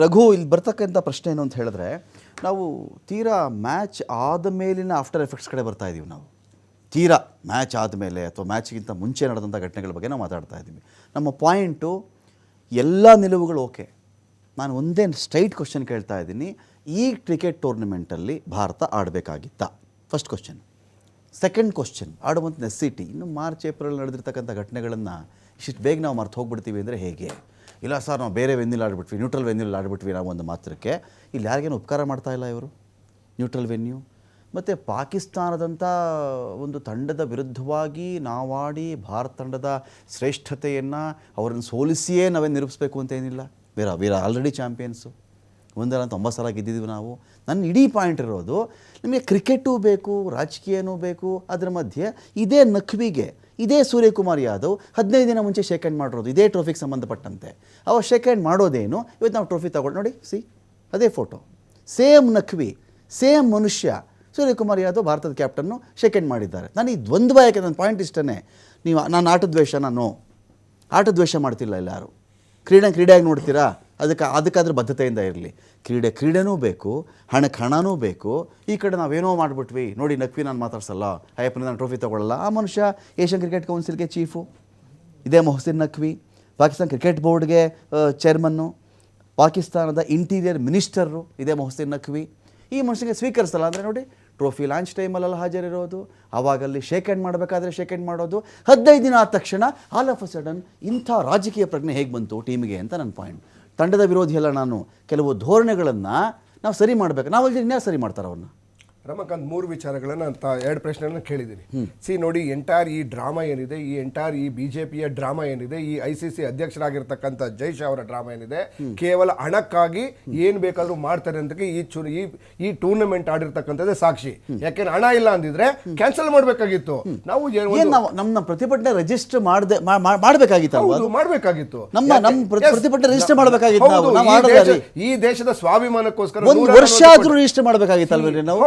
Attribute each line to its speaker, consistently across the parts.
Speaker 1: ರಘು, ಇಲ್ಲಿ ಬರ್ತಕ್ಕಂಥ ಪ್ರಶ್ನೆ ಏನು ಅಂತ ಹೇಳಿದ್ರೆ, ನಾವು ತೀರಾ ಮ್ಯಾಚ್ ಆದ ಮೇಲಿನ ಆಫ್ಟರ್ ಎಫೆಕ್ಟ್ಸ್ ಕಡೆ ಬರ್ತಾ ಇದ್ದೀವಿ ನಾವು. ತೀರಾ ಮ್ಯಾಚ್ ಆದಮೇಲೆ ಅಥವಾ ಮ್ಯಾಚ್ಗಿಂತ ಮುಂಚೆ ನಡೆದಂಥ ಘಟನೆಗಳ ಬಗ್ಗೆ ನಾವು ಮಾತಾಡ್ತಾ ಇದ್ದೀವಿ ನಮ್ಮ ಪಾಯಿಂಟು ಎಲ್ಲ ನಿಲುವುಗಳು ಓಕೆ ನಾನು ಒಂದೇ ಸ್ಟ್ರೈಟ್ ಕ್ವಶನ್ ಕೇಳ್ತಾ ಇದ್ದೀನಿ. ಈ ಕ್ರಿಕೆಟ್ ಟೂರ್ನಮೆಂಟಲ್ಲಿ ಭಾರತ ಆಡಬೇಕಾಗಿತ್ತ? ಫಸ್ಟ್ ಕ್ವಶನ್ ಸೆಕೆಂಡ್ ಕ್ವಶನ್ ಆಡುವಂಥ ನೆಸಿಟಿ ಇನ್ನು ಮಾರ್ಚ್ ಏಪ್ರಿಲ್ ನಡೆದಿರ್ತಕ್ಕಂಥ ಘಟನೆಗಳನ್ನು ಇಷ್ಟು ಬೇಗ ನಾವು ಮರ್ತು ಹೋಗ್ಬಿಡ್ತೀವಿ ಅಂದರೆ ಹೇಗೆ? ಇಲ್ಲ ಸರ್, ನಾವು ಬೇರೆ ವೆನ್ಯೂಲ್ ಆಡ್ಬಿಟ್ವಿ ನ್ಯೂಟ್ರಲ್ ವೆನ್ಯೂಲ್ ಆಡ್ಬಿಟ್ವಿ ನಾವು ಒಂದು ಮಾತ್ರಕ್ಕೆ. ಇಲ್ಲಿ ಯಾರಿಗೇನು ಉಪಕಾರ ಮಾಡ್ತಾ ಇಲ್ಲ ಇವರು? ನ್ಯೂಟ್ರಲ್ ವೆನ್ಯೂ ಮತ್ತು ಪಾಕಿಸ್ತಾನದಂಥ ಒಂದು ತಂಡದ ವಿರುದ್ಧವಾಗಿ ನಾವಾಡಿ ಭಾರತ ತಂಡದ ಶ್ರೇಷ್ಠತೆಯನ್ನು ಅವರನ್ನು ಸೋಲಿಸಿಯೇ ನಾವೇ ನಿರೂಪಿಸಬೇಕು ಅಂತ ಏನಿಲ್ಲ. ವೀರ ವೀರ ಆಲ್ರೆಡಿ ಚಾಂಪಿಯನ್ಸು ಒಂದಲ್ಲ ಅಂತ ಒಂಬತ್ತು ಸಲ ಗೆದ್ದಿದ್ದೀವಿ ನಾವು. ನನ್ನ ಇಡೀ ಪಾಯಿಂಟ್ ಇರೋದು, ನಿಮಗೆ ಕ್ರಿಕೆಟೂ ಬೇಕು, ರಾಜಕೀಯನೂ ಬೇಕು, ಅದರ ಮಧ್ಯೆ ಇದೇ ನಖ್ವಿಗೆ ಇದೇ ಸೂರ್ಯಕುಮಾರ್ ಯಾದವ್ ಹದಿನೈದು ದಿನ ಮುಂಚೆ ಶೇಕ್ ಹ್ಯಾಂಡ್ ಮಾಡಿರೋದು. ಇದೇ ಟ್ರೋಫಿಗೆ ಸಂಬಂಧಪಟ್ಟಂತೆ. ಅವ ಶೇಕ್ ಹ್ಯಾಂಡ್ ಮಾಡೋದೇನು? ಇವತ್ತು ನಾವು ಟ್ರೋಫಿ ತಗೊಂಡು ನೋಡಿ ಸಿ ಅದೇ ಫೋಟೋ ಸೇಮ್ ನಖ್ವಿ ಸೇಮ್ ಮನುಷ್ಯ. ಸೂರ್ಯಕುಮಾರ್ ಯಾದವ್ ಭಾರತದ ಕ್ಯಾಪ್ಟನ್ನು ಶೇಕ್ ಹ್ಯಾಂಡ್ ಮಾಡಿದ್ದಾರೆ. ನಾನು ಈ ದ್ವಂದ್ವ ಯಾಕೆ ನನ್ನ ಪಾಯಿಂಟ್ ಇಷ್ಟನೇ. ನೀವು, ನಾನು ಆಟದ್ವೇಷ ನಾನು ಆಟದ್ವೇಷ ಮಾಡ್ತಿಲ್ಲ ಎಲ್ಲರೂ. ಕ್ರೀಡೆ, ಕ್ರೀಡೆಯಾಗಿ ನೋಡ್ತೀರಾ? ಅದಕ್ಕೆ ಅದಕ್ಕಾದ್ರೆ ಬದ್ಧತೆಯಿಂದ ಇರಲಿ. ಕ್ರೀಡೆ ಕ್ರೀಡೆನೂ ಬೇಕು ಹಣಕ್ಕೆ ಹಣನೂ ಬೇಕು. ಈ ಕಡೆ ನಾವೇನೋ ಮಾಡಿಬಿಟ್ವಿ. ನೋಡಿ, ನಕ್ವಿ ನಾನು ಮಾತಾಡ್ಸಲ್ಲ. ಅಯ್ಯಪ್ಪನ ನಾನು ಟ್ರೋಫಿ ತೊಗೊಳ್ಳಲ್ಲ. ಆ ಮನುಷ್ಯ ಏಷ್ಯನ್ ಕ್ರಿಕೆಟ್ ಕೌನ್ಸಿಲ್ಗೆ ಚೀಫು ಇದೇ ಮೊಹಸಿನ್ ನಕ್ವಿ. ಪಾಕಿಸ್ತಾನ ಕ್ರಿಕೆಟ್ ಬೋರ್ಡ್ಗೆ ಚೇರ್ಮನ್ನು ಪಾಕಿಸ್ತಾನದ ಇಂಟೀರಿಯರ್ ಮಿನಿಸ್ಟರು ಇದೇ ಮೊಹಸಿನ್ ನಕ್ವಿ. ಈ ಮನುಷ್ಯನಿಗೆ ಸ್ವೀಕರಿಸಲ್ಲ ಅಂದರೆ ನೋಡಿ ಟ್ರೋಫಿ ಲಾಂಚ್ ಟೈಮಲ್ಲೆಲ್ಲ ಹಾಜರಿರೋದು. ಆವಾಗಲ್ಲಿ ಶೇಕ್ ಹ್ಯಾಂಡ್ ಮಾಡಬೇಕಾದ್ರೆ ಶೇಕ್ ಹ್ಯಾಂಡ್ ಮಾಡೋದು. ಹದಿನೈದು ದಿನ ಆದ ತಕ್ಷಣ ಆಲ್ ಆಫ್ ಅ ಸಡನ್ ಇಂಥ ರಾಜಕೀಯ ಪ್ರಜ್ಞೆ ಹೇಗೆ ಬಂತು ಟೀಮಿಗೆ ಅಂತ ನನ್ನ ಪಾಯಿಂಟ್ ತಂಡದ ವಿರೋಧಿ ಅಲ್ಲ ನಾನು. ಕೆಲವು ಧೋರಣೆಗಳನ್ನು ನಾವು ಸರಿ ಮಾಡಬೇಕು. ನಾವು ಇನ್ಯಾರು ಸರಿ ಮಾಡ್ತಾರೆ ಅವ್ರನ್ನ?
Speaker 2: ರಮಕಾಂತ್ ಮೂರು ವಿಚಾರಗಳನ್ನ ಅಂತ ಎರಡು ಪ್ರಶ್ನೆಗಳನ್ನ ಕೇಳಿದ್ದೀನಿ. ಸಿ ನೋಡಿ ಎಂಟೈರ್ ಈ ಡ್ರಾಮಾ ಏನಿದೆ ಈ ಎಂಟೈರ್ ಈ ಬಿಜೆಪಿಯ ಡ್ರಾಮಾ ಏನಿದೆ ಈ ಐ ಸಿ ಸಿ ಅಧ್ಯಕ್ಷರಾಗಿರ್ತಕ್ಕಂಥ ಜೈಶ್ ಅವರ ಡ್ರಾಮಾ ಏನಿದೆ ಕೇವಲ ಹಣಕ್ಕಾಗಿ ಏನ್ ಬೇಕಾದ್ರೂ ಮಾಡ್ತಾರೆ ಅಂತ ಈ ಚು ಈ ಈ ಟೂರ್ನಮೆಂಟ್ ಆಡಿರ್ತಕ್ಕಂಥದ್ದೇ ಸಾಕ್ಷಿ. ಯಾಕೆಂದ್ರೆ ಹಣ ಇಲ್ಲ ಅಂದಿದ್ರೆ ಕ್ಯಾನ್ಸಲ್ ಮಾಡ್ಬೇಕಾಗಿತ್ತು. ನಾವು
Speaker 1: ನಮ್ಮ ಪ್ರತಿಭಟನೆ ರಿಜಿಸ್ಟರ್ ಮಾಡದೆ ಮಾಡಬೇಕಾಗಿತ್ತು
Speaker 2: ಮಾಡಬೇಕಾಗಿತ್ತು ಮಾಡ್ಬೇಕಾಗಿತ್ತು.
Speaker 1: ನಮ್ಮ- ನಮ್ಮ ಪ್ರತಿಭಟನೆ ರಿಜಿಸ್ಟರ್ ಮಾಡಬೇಕಾಗಿತ್ತು
Speaker 2: ಈ ದೇಶದ ಸ್ವಾಭಿಮಾನಕ್ಕೋಸ್ಕರ
Speaker 1: ಒಂದು ವರ್ಷ ಆದ್ರೂ ರಿಜಿಸ್ಟರ್ ಮಾಡಬೇಕಾಗಿತ್ತಲ್ವೇ ನಾವು?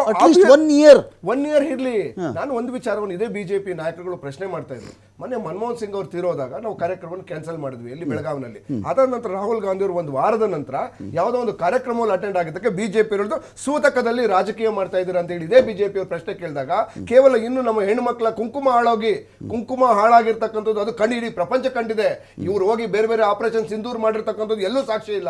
Speaker 1: ಒನ್ ಇಯರ್
Speaker 2: ಒನ್ ಇಯರ್ ಇರ್ಲಿ. ನಾನು ಒಂದು ವಿಚಾರವನ್ನು ಇದೇ ಬಿಜೆಪಿ ನಾಯಕರುಗಳು ಪ್ರಶ್ನೆ ಮಾಡ್ತಾ ಇದ್ರು. ಮೊನ್ನೆ ಮನಮೋಹನ್ ಸಿಂಗ್ ಅವರು ತೀರೋದಾಗ ನಾವು ಕಾರ್ಯಕ್ರಮವನ್ನು ಕ್ಯಾನ್ಸಲ್ ಮಾಡಿದ್ವಿ ಇಲ್ಲಿ ಬೆಳಗಾವಿನಲ್ಲಿ. ಅದಾದ ನಂತರ ರಾಹುಲ್ ಗಾಂಧಿ ಅವರು ಒಂದು ವಾರದ ನಂತರ ಯಾವುದೋ ಒಂದು ಕಾರ್ಯಕ್ರಮವನ್ನು ಅಟೆಂಡ್ ಆಗಿದ್ದಕ್ಕೆ ಬಿಜೆಪಿ ಇರೋದು ಸೂತಕದಲ್ಲಿ ರಾಜಕೀಯ ಮಾಡ್ತಾ ಇದ್ದೀರಾ ಅಂತ ಹೇಳಿ ಇದೇ ಬಿಜೆಪಿ ಅವರು ಪ್ರಶ್ನೆ ಕೇಳಿದಾಗ ಕೇವಲ ಇನ್ನು ನಮ್ಮ ಹೆಣ್ಮಕ್ಳ ಕುಂಕುಮ ಹಾಳೋಗಿ ಕುಂಕುಮ ಹಾಳಾಗಿರ್ತಕ್ಕಂಥದ್ದು ಅದು ಕಂಡು ಇಡೀ ಪ್ರಪಂಚ ಕಂಡಿದೆ. ಇವ್ರು ಹೋಗಿ ಬೇರೆ ಬೇರೆ ಆಪರೇಷನ್ ಸಿಂಧೂರ್ ಮಾಡಿರ್ತಕ್ಕಂಥದ್ದು ಎಲ್ಲೂ ಸಾಕ್ಷಿ ಇಲ್ಲ.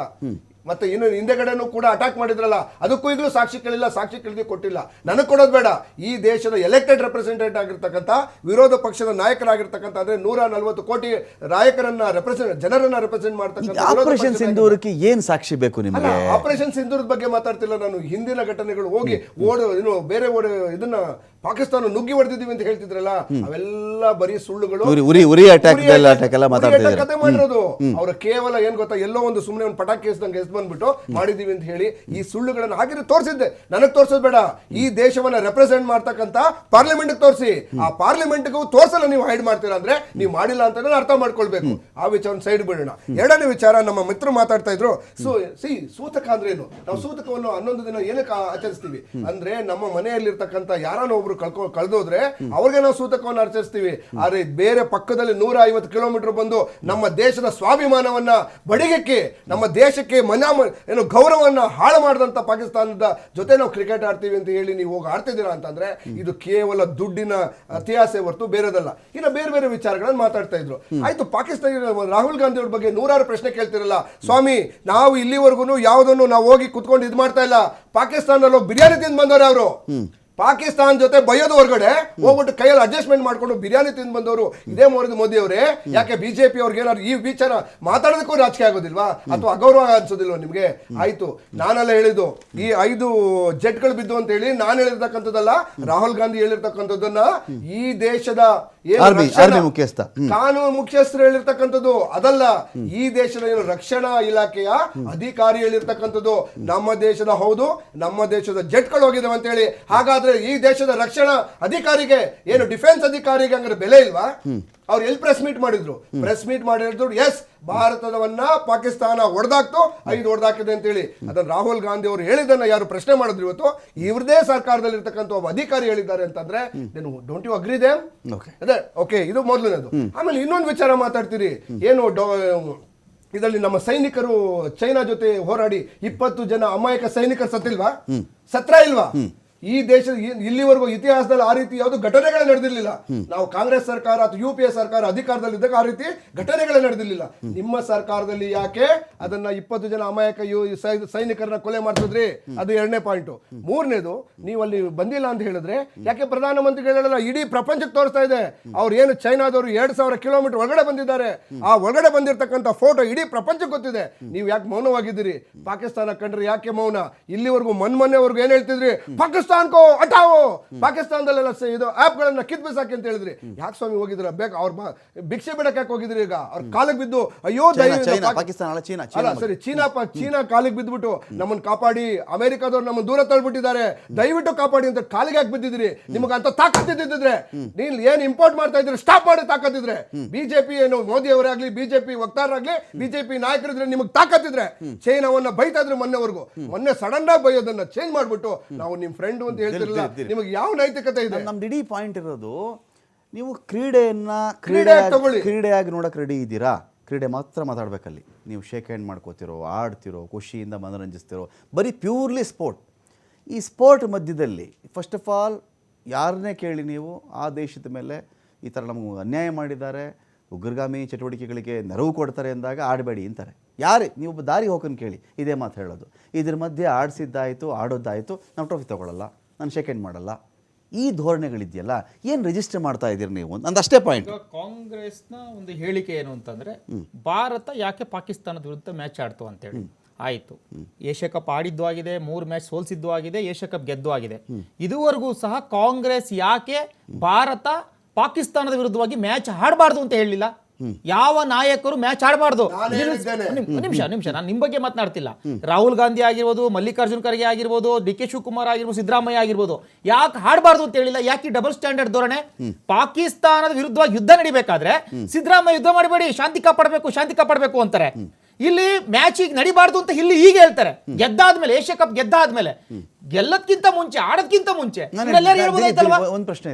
Speaker 2: ಮತ್ತೆ ಇನ್ನು ಹಿಂದೆಗಡೆನೂ ಕೂಡ ಅಟ್ಯಾಕ್ ಮಾಡಿದ್ರಲ್ಲ ಅದಕ್ಕೂ ಈಗಲೂ ಸಾಕ್ಷಿ ಕೇಳಿಲ್ಲ ಸಾಕ್ಷಿ ಕೇಳಿದೆ ಕೊಟ್ಟಿಲ್ಲ. ನನಗೆ ಕೊಡೋದು ಬೇಡ. ಈ ದೇಶದ ಎಲೆಕ್ಟೆಡ್ ರೆಪ್ರೆಸೆಂಟೇಟ್ ಆಗಿರ್ತಕ್ಕಂಥ ವಿರೋಧ ಪಕ್ಷದ ನಾಯಕರಾಗಿರ್ತಕ್ಕಂಥ ಅಂದ್ರೆ ನೂರ ನಲವತ್ತು ಕೋಟಿ ನಾಯಕರನ್ನ ರೆಪ್ರೆಸೆಂಟ್ ಜನರನ್ನ ರೆಪ್ರೆಸೆಂಟ್ ಮಾಡ್ತಕ್ಕಂಥ
Speaker 1: ಆಪರೇಷನ್ ಸಿಂಧೂರಕ್ಕೆ ಏನ್ ಸಾಕ್ಷಿ ಬೇಕು ನಿಮಗೆ?
Speaker 2: ಆಪರೇಷನ್ ಸಿಂಧೂರದ ಬಗ್ಗೆ ಮಾತಾಡ್ತಿಲ್ಲ ನಾನು. ಹಿಂದಿನ ಘಟನೆಗಳು ಹೋಗಿ ಓಡ ಏನು ಬೇರೆ ಓಡ ಇದನ್ನ ಪಾಕಿಸ್ತಾನ ನುಗ್ಗಿ ಹೊಡೆದಿದ್ದೀವಿ ಅಂತ ಹೇಳ್ತಿದ್ರಲ್ಲ ಅವೆಲ್ಲ ಬರೀ ಸುಳ್ಳುಗಳು.
Speaker 1: ಉರಿ- ಉರಿ- ಅಟ್ಯಾಕ್ attack ಎಲ್ಲ ಮಾತಾಡ್ತಿದ್ದಾರೆ.
Speaker 2: attack ಕತೆ ಮಾಡಿರೋದು. ಅವ್ರ ಕೇವಲ ಏನ್ ಗೊತ್ತಾ ಎಲ್ಲೋ ಒಂದು ಸುಮ್ಮನೆ ಒಂದು ಪಟಾಕಿ ಎಸ್ದಂಗೆ ಎಸ್ ಬಂದ್ಬಿಟ್ಟು ಮಾಡಿದೀವಿ ಅಂತ ಹೇಳಿ ಈ ಸುಳ್ಳುಗಳನ್ನು ಹಾಕಿದ್ರೆ ತೋರಿಸಿದ್ದೆ. ನನಗೆ ತೋರ್ಸೋದ್ ಬೇಡ. ಈ ದೇಶವನ್ನ ರೆಪ್ರೆಸೆಂಟ್ ಮಾಡ್ತಕ್ಕಂತ ಪಾರ್ಲಿಮೆಂಟ್ ತೋರಿಸಿ. ಆ ಪಾರ್ಲಿಮೆಂಟ್ಗೂ ತೋರ್ಸಲ್ಲ ನೀವು ಹೈಡ್ ಮಾಡ್ತೀರಾ ಅಂದ್ರೆ ನೀವು ಮಾಡಿಲ್ಲ ಅಂತ ಅರ್ಥ ಮಾಡ್ಕೊಳ್ಬೇಕು. ಆ ವಿಚಾರ ಸೈಡ್ ಬಿಡೋಣ. ಎರಡನೇ ವಿಚಾರ ನಮ್ಮ ಮಿತ್ರರು ಮಾತಾಡ್ತಾ ಇದ್ರು. ಸೊ, ಸಿ, ಸೂತಕ ಅಂದ್ರೆ ಏನು? ನಾವು ಸೂತಕವನ್ನು ಹನ್ನೊಂದು ದಿನ ಏನಕ್ಕೆ ಆಚರಿಸ್ತೀವಿ? ಅಂದ್ರೆ ನಮ್ಮ ಮನೆಯಲ್ಲಿರ್ತಕ್ಕಂಥ ಯಾರನ್ನ ಒಬ್ರು ಕಳ್ಕೊ, ಕಳೆದೋದ್ರೆ ಅವ್ರಿಗೆ ನಾವು ಸೂತಕವನ್ನು ಆಚರಿಸ್ತೀವಿ. ಆದ್ರೆ ಬೇರೆ ಪಕ್ಕದಲ್ಲಿ ನೂರ ಐವತ್ತು ಕಿಲೋಮೀಟರ್ ಬಂದು ನಮ್ಮ ದೇಶದ ಸ್ವಾಭಿಮಾನವನ್ನ ಬಡಿಗಕ್ಕೆ, ನಮ್ಮ ದೇಶಕ್ಕೆ ಮನ ಏನು ಗೌರವವನ್ನು ಹಾಳು ಮಾಡಿದಂಥ ಪಾಕಿಸ್ತಾನದ ಜೊತೆ ನಾವು ಕ್ರಿಕೆಟ್ ಆಡ್ತೀವಿ ಅಂತ ಹೇಳಿ ನೀವು ಹೋಗಿ ಆಡ್ತಿದ್ದೀರಾ ಅಂತಂದ್ರೆ ಇದು ಕೇವಲ ದುಡ್ಡಿನ ಇತಿಹಾಸ ಹೊರತು ಬೇರೆದಲ್ಲ. ಇನ್ನು ಬೇರೆ ಬೇರೆ ವಿಚಾರಗಳನ್ನು ಮಾತಾಡ್ತಾ ಇದ್ರು. ಆಯ್ತು ಪಾಕಿಸ್ತಾನ ರಾಹುಲ್ ಗಾಂಧಿ ಅವ್ರ ಬಗ್ಗೆ ನೂರಾರು ಪ್ರಶ್ನೆ ಕೇಳ್ತಿರಲ್ಲ. ಸ್ವಾಮಿ ನಾವು ಇಲ್ಲಿವರೆಗೂ ಯಾವುದನ್ನು ನಾವು ಹೋಗಿ ಕುತ್ಕೊಂಡು ಇದು ಮಾಡ್ತಾ ಇಲ್ಲ. ಪಾಕಿಸ್ತಾನದಲ್ಲಿ ಹೋಗಿ ಬಿರಿಯಾನಿ ತಿಂದು ಬಂದವ್ರೆ ಅವರು ಪಾಕಿಸ್ತಾನ ಜೊತೆ ಬಯೋದು ಹೊರಗಡೆ ಹೋಗ್ಬಿಟ್ಟು ಕೈಯಲ್ಲಿ ಅಡ್ಜಸ್ಟ್ಮೆಂಟ್ ಮಾಡ್ಕೊಂಡು ಬಿರಿಯಾನಿ ತಿಂದು ಬಂದವರು ಇದೇ ಮೋದಿ ಮೋದಿ ಅವರೇ ಯಾಕೆ ಬಿಜೆಪಿ ಅವ್ರಿಗೆ ಏನಾದ್ರು ಈ ವಿಚಾರ ಮಾತಾಡೋದಕ್ಕೂ ರಾಜಕೀಯ ಆಗೋದಿಲ್ವಾ? ಅಥವಾ ಅಗೌರವ ಅನ್ಸೋದಿಲ್ವಾ ನಿಮ್ಗೆ? ಆಯ್ತು. ನಾನೆಲ್ಲ ಹೇಳಿದ್ದು ಈ ಐದು ಜೆಟ್ಗಳು ಬಿದ್ದು ಅಂತ ಹೇಳಿ ನಾನು ಹೇಳಿರ್ತಕ್ಕಂಥದ್ದಲ್ಲ ರಾಹುಲ್ ಗಾಂಧಿ ಹೇಳಿರ್ತಕ್ಕಂಥದ್ದನ್ನ ಈ ದೇಶದ
Speaker 1: ಮುಖ್ಯಸ್ಥ.
Speaker 2: ಕಾನೂನು ಮುಖ್ಯಸ್ಥರು ಹೇಳಿರ್ತಕ್ಕಂಥದ್ದು ಅದಲ್ಲ. ಈ ದೇಶದ ಏನು ರಕ್ಷಣಾ ಇಲಾಖೆಯ ಅಧಿಕಾರಿ ಹೇಳಿರ್ತಕ್ಕಂಥದ್ದು ನಮ್ಮ ದೇಶದ ಹೌದು ನಮ್ಮ ದೇಶದ ಜೆಟ್ಗಳು ಹೋಗಿದಾವೆ ಅಂತ ಹೇಳಿ. ಹಾಗಾದ್ರೆ ಈ ದೇಶದ ರಕ್ಷಣಾ ಅಧಿಕಾರಿಗೆ ಏನು ಡಿಫೆನ್ಸ್ ಅಧಿಕಾರಿಗೆ ಅಂದ್ರೆ ಬೆಲೆ ಇಲ್ವಾ? ಅವ್ರು ಎಲ್ಲಿ ಪ್ರೆಸ್ ಮೀಟ್ ಮಾಡಿದ್ರು? ಪ್ರೆಸ್ ಮೀಟ್ ಮಾಡಿದ್ರು ಎಸ್ ಭಾರತದವನ್ನ ಪಾಕಿಸ್ತಾನ ಹೊಡೆದಾಕ್ತು ಐದು ಹೊಡೆದಾಕಿದೆ ಅಂತ ಹೇಳಿ ಅದನ್ನ ರಾಹುಲ್ ಗಾಂಧಿ ಅವರು ಹೇಳಿದನ್ನ ಯಾರು ಪ್ರಶ್ನೆ ಮಾಡಿದ್ರು ಇವತ್ತು ಇವ್ರದೇ ಸರ್ಕಾರದಲ್ಲಿ ಇರ್ತಕ್ಕಂಥ ಒಬ್ಬ ಅಧಿಕಾರಿ ಹೇಳಿದ್ದಾರೆ ಅಂತಂದ್ರೆ ಡೋಂಟ್ ಯು ಅಗ್ರಿ ದೇಮ್. ಅದೇ ಓಕೆ ಇದು ಮೊದಲನೇದು. ಆಮೇಲೆ ಇನ್ನೊಂದು ವಿಚಾರ ಮಾತಾಡ್ತೀರಿ. ಏನು ಇದರಲ್ಲಿ ನಮ್ಮ ಸೈನಿಕರು ಚೈನಾ ಜೊತೆ ಹೋರಾಡಿ ಇಪ್ಪತ್ತು ಜನ ಅಮಾಯಕ ಸೈನಿಕರು ಸತ್ತಿಲ್ವಾ? ಸತ್ರ ಇಲ್ವಾ? ಈ ದೇಶದ ಇಲ್ಲಿವರೆಗೂ ಇತಿಹಾಸದಲ್ಲಿ ಆ ರೀತಿ ಯಾವುದು ಘಟನೆಗಳು ನಡೆದಿರಲಿಲ್ಲ. ನಾವು ಕಾಂಗ್ರೆಸ್ ಸರ್ಕಾರ ಅಥವಾ ಯು ಪಿ ಎ ಸರ್ಕಾರ ಅಧಿಕಾರದಲ್ಲಿದ್ದಾಗ ಆ ರೀತಿ ಘಟನೆಗಳು ನಡೆದಿರಲಿಲ್ಲ. ನಿಮ್ಮ ಸರ್ಕಾರದಲ್ಲಿ ಯಾಕೆ ಅದನ್ನ ಇಪ್ಪತ್ತು ಜನ ಅಮಾಯಕ ಸೈನಿಕರನ್ನ ಕೊಲೆ ಮಾಡ್ತಿದ್ರಿ? ಅದು ಎರಡನೇ ಪಾಯಿಂಟ್. ಮೂರನೇದು, ನೀವು ಅಲ್ಲಿ ಬಂದಿಲ್ಲ ಅಂತ ಹೇಳಿದ್ರೆ, ಯಾಕೆ ಪ್ರಧಾನಮಂತ್ರಿಗಳೆಲ್ಲ ಇಡೀ ಪ್ರಪಂಚಕ್ಕೆ ತೋರಿಸ್ತಾ ಇದೆ. ಅವ್ರು ಏನು ಚೈನಾದವರು ಎರಡ್ ಸಾವಿರ ಕಿಲೋಮೀಟರ್ ಒಳಗಡೆ ಬಂದಿದ್ದಾರೆ. ಆ ಒಳಗಡೆ ಬಂದಿರತಕ್ಕಂತ ಫೋಟೋ ಇಡೀ ಪ್ರಪಂಚಕ್ಕೆ ಗೊತ್ತಿದೆ. ನೀವು ಯಾಕೆ ಮೌನವಾಗಿದ್ದೀರಿ? ಪಾಕಿಸ್ತಾನ ಕಂಡ್ರೆ ಯಾಕೆ ಮೌನ? ಇಲ್ಲಿವರೆಗೂ ಮನ್ ಮೊನ್ನೆವರೆಗೂ ಏನ್ ಹೇಳ್ತಿದ್ರಿ? ಪಾಕಿಸ್ತಾನ್ಕೋ ಅಟಾವೋ ಪಾಕಿಸ್ತಾನದಲ್ಲೆಲ್ಲ ಇದು ಆ್ಯಪ್ಗಳನ್ನ ಕಿತ್ ಬಿಸಾಕಿ ಅಂತ ಹೇಳಿದ್ರಿ. ಯಾಕೆ ಸ್ವಾಮಿ ಹೋಗಿದ್ರ ಬೇಕು ಅವ್ರ ಭಿಕ್ಷೆ ಬಿಡಕ್ ಯಾಕೆ ಹೋಗಿದ್ರಿ ಈಗ? ಅವ್ರ ಕಾಲಕ್ಕೆ ಬಿದ್ದು ಅಯ್ಯೋ
Speaker 1: ಚೈನಾ ಅಲ್ಲ
Speaker 2: ಸರಿ ಚೀನಾ ಚೀನಾ ಕಾಲಿಗೆ ಬಿದ್ದುಬಿಟ್ಟು ನಮ್ಮನ್ನ ಕಾಪಾಡಿ ಅಮೆರಿಕಾದವ್ರು ನಮ್ಮನ್ನ ದೂರ ತಳ್ಬಿಟ್ಟಿದ್ದಾರೆ. ದಯವಿಟ್ಟು ಕಾಪಾಡಿ ಅಂತ ಕಾಲಿಗೆ ಯಾಕೆ ಬಿದ್ದಿದ್ರಿ ನಿಮಗೆ ಅಂತ ತಾಕತ್ತಿದ್ದಿದ್ರೆ ನೀನ್ ಏನ್ ಇಂಪೋರ್ಟ್ ಮಾಡ್ತಾ ಇದ್ರೆ ಸ್ಟಾಪ್ ಮಾಡಿ ತಾಕತ್ತಿದ್ರೆ ಬಿಜೆಪಿ ಏನು ಮೋದಿ ಅವರಾಗ್ಲಿ ಬಿಜೆಪಿ ವಕ್ತಾರರಾಗ್ಲಿ ಬಿಜೆಪಿ ನಾಯಕರಿದ್ರೆ ನಿಮಗೆ ತಾಕತ್ತಿದ್ರೆ ಚೈನಾವನ್ನ ಬೈತಾ ಇದ್ರೆ ಮೊನ್ನೆವರೆಗೂ ಮೊನ್ನೆ ಸಡನ್ ಆಗಿ ಬೈಯೋದನ್ನ ಚೇಂಜ್ ಮಾಡ್ಬಿಟ್ಟು ನಾವು ನಿಮ್ ಫ್ರೆಂಡ್ ಅಂತ
Speaker 1: ಹೇಳ್ತಿರಲ್ಲ
Speaker 2: ನಿಮಗೆ ಯಾವ ನೈತಿಕತೆ ಇದೆ?
Speaker 1: ನಮ್ದು ಇಡೀ ಪಾಯಿಂಟ್ ಇರೋದು ನೀವು ಕ್ರೀಡೆಯನ್ನ
Speaker 2: ಕ್ರೀಡೆ
Speaker 1: ಕ್ರೀಡೆ
Speaker 2: ತಗೊಳ್ಳಿ.
Speaker 1: ಕ್ರೀಡೆಯಾಗಿ ನೋಡಕ್ ರೆಡಿ ಇದ್ದೀರಾ? ಕ್ರೀಡೆ ಮಾತ್ರ ಮಾತಾಡ್ಬೇಕಲ್ಲಿ. ನೀವು ಶೇಕ್ ಹ್ಯಾಂಡ್ ಮಾಡ್ಕೋತಿರೋ ಆಡ್ತಿರೋ ಖುಷಿಯಿಂದ ಮನೋರಂಜಿಸ್ತಿರೋ ಬರೀ ಪ್ಯೂರ್ಲಿ ಸ್ಪೋರ್ಟ್ ಈ ಸ್ಪೋರ್ಟ್ ಮಧ್ಯದಲ್ಲಿ ಫಸ್ಟ್ ಆಫ್ ಆಲ್ ಯಾರನ್ನೇ ಕೇಳಿ ನೀವು ಆ ದೇಶದ ಮೇಲೆ ಈ ಥರ ನಮಗೆ ಅನ್ಯಾಯ ಮಾಡಿದ್ದಾರೆ ಉಗ್ರಗಾಮಿ ಚಟುವಟಿಕೆಗಳಿಗೆ ನೆರವು ಕೊಡ್ತಾರೆ ಅಂದಾಗ ಆಡಬೇಡಿ ಅಂತಾರೆ. ಯಾರೇ ನೀವು ಒಬ್ಬ ದಾರಿ ಹೋಗನ್ ಕೇಳಿ ಇದೇ ಮಾತು ಹೇಳೋದು. ಇದ್ರ ಮಧ್ಯೆ ಆಡಿಸಿದ್ದಾಯಿತು ಆಡೋದಾಯಿತು ನಾವು ಟ್ರೋಫಿ ತೊಗೊಳ್ಳಲ್ಲ ನಾನು ಸೆಕೆಂಡ್ ಮಾಡಲ್ಲ. ಈ ಧೋರಣೆಗಳಿದೆಯಲ್ಲ ಏನು ರಿಜಿಸ್ಟರ್ ಮಾಡ್ತಾ ಇದ್ದೀರಿ ನೀವು? ನಂದು ಅಷ್ಟೇ ಪಾಯಿಂಟ್
Speaker 3: ಕಾಂಗ್ರೆಸ್ನ ಒಂದು ಹೇಳಿಕೆ ಏನು ಅಂತಂದರೆ ಭಾರತ ಯಾಕೆ ಪಾಕಿಸ್ತಾನದ ವಿರುದ್ಧ ಮ್ಯಾಚ್ ಆಡ್ತು ಅಂತೇಳಿ. ಆಯಿತು. ಏಷ್ಯಾ ಕಪ್ ಆಡಿದ್ದು ಆಗಿದೆ ಮೂರು ಮ್ಯಾಚ್ ಸೋಲ್ಸಿದ್ದು ಆಗಿದೆ ಏಷ್ಯಾ ಕಪ್ ಗೆದ್ದು ಆಗಿದೆ. ಇದುವರೆಗೂ ಸಹ ಕಾಂಗ್ರೆಸ್ ಯಾಕೆ ಭಾರತ ಪಾಕಿಸ್ತಾನದ ವಿರುದ್ಧವಾಗಿ ಮ್ಯಾಚ್ ಆಡಬಾರ್ದು ಅಂತ ಹೇಳಲಿಲ್ಲ. ಯಾವ ನಾಯಕರು ಮ್ಯಾಚ್ ಆಡಬಾರ್ದು. ನಿಮಿಷ ನಿಮಿಷ. ನಾನು ನಿಮ್ ಬಗ್ಗೆ ಮಾತನಾಡ್ತಿಲ್ಲ. ರಾಹುಲ್ ಗಾಂಧಿ ಆಗಿರ್ಬೋದು ಮಲ್ಲಿಕಾರ್ಜುನ್ ಖರ್ಗೆ ಆಗಿರ್ಬೋದು ಡಿ ಕೆ ಶಿವಕುಮಾರ್ ಆಗಿರ್ಬೋದು ಸಿದ್ದರಾಮಯ್ಯ ಆಗಿರ್ಬೋದು ಯಾಕೆ ಆಡಬಾರ್ದು ಅಂತ ಹೇಳಿಲ್ಲ? ಯಾಕೆ ಡಬಲ್ ಸ್ಟ್ಯಾಂಡರ್ಡ್ ಧೋರಣೆ? ಪಾಕಿಸ್ತಾನದ ವಿರುದ್ಧವಾಗಿ ಯುದ್ಧ ನಡಿಬೇಕಾದ್ರೆ ಸಿದ್ದರಾಮಯ್ಯ ಯುದ್ಧ ಮಾಡಬೇಡಿ ಶಾಂತಿ ಕಾಪಾಡಬೇಕು ಶಾಂತಿ ಕಾಪಾಡಬೇಕು ಅಂತಾರೆ. ಇಲ್ಲಿ ಮ್ಯಾಚ್ ಈಗ ನಡಿಬಾರ್ದು ಅಂತ ಇಲ್ಲಿ ಈಗ ಹೇಳ್ತಾರೆ. ಗೆದ್ದಾದ್ಮೇಲೆ ಏಷ್ಯಾ ಕಪ್ ಗೆದ್ದಾದ್ಮೇಲೆ ಗೆಲ್ಲದಕ್ಕಿಂತ ಮುಂಚೆ ಆಡೋದಕ್ಕಿಂತ ಮುಂಚೆ
Speaker 1: ಒಂದು ಪ್ರಶ್ನೆ